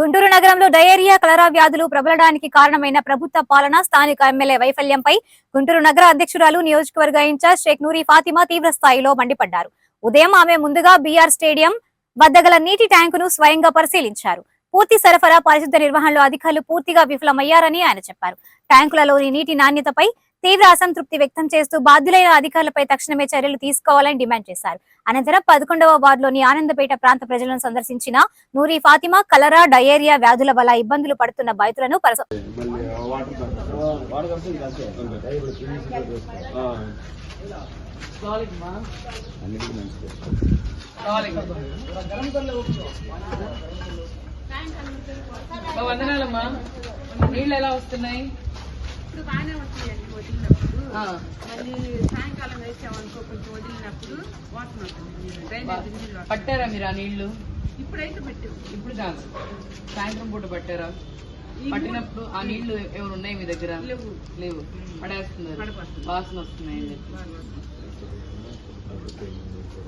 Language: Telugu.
గుంటూరు నగరంలో డయేరియా కలరా వ్యాధులు ప్రబలడానికి కారణమైన ప్రభుత్వ పాలన స్థానిక ఎమ్మెల్యే వైఫల్యంపై గుంటూరు నగర అధ్యక్షురాలు నియోజకవర్గ ఇన్ఛార్జ్ షేక్ నూరి ఫాతిమా తీవ్ర స్థాయిలో మండిపడ్డారు. ఉదయం ఆమె ముందుగా బీఆర్ స్టేడియం వద్ద గల నీటి ట్యాంకును స్వయంగా పరిశీలించారు. పూర్తి సరఫరా పరిశుద్ధ నిర్వహణలో అధికారులు పూర్తిగా విఫలమయ్యారని ఆయన చెప్పారు. ట్యాంకులలోని నీటి నాణ్యతపై తీవ్ర అసంతృప్తి వ్యక్తం చేస్తూ బాధ్యులైన అధికారులపై తక్షణమే చర్యలు తీసుకోవాలని డిమాండ్ చేశారు. అనంతరం పదకొండవ వార్డులోని ఆనందపేట ప్రాంత ప్రజలను సందర్శించిన నూరి ఫాతిమా కలరా డయేరియా వ్యాధుల వల్ల ఇబ్బందులు పడుతున్న బాధితులను వందనాలమ్మా. నీళ్ళు ఎలా వస్తున్నాయి? ఇప్పుడు బాగానే ఆ, మళ్ళీ సాయంకాలం వేసామనుకో కొంచెం వదిలినప్పుడు వాటర్ వస్తుంది. డ్రైనేజ్ నీళ్ళు. పట్టారా మీరు ఆ నీళ్ళు ఇప్పుడైతే పెట్టాము ఇప్పుడు కాదు. సాయంత్రం పూట పట్టారా? పట్టినప్పుడు ఆ నీళ్ళు ఎవరు ఉన్నాయి మీ దగ్గర? లేవు. లేవు. పడేస్తున్నారు. వాసన వస్తున్నాయి చెప్పి.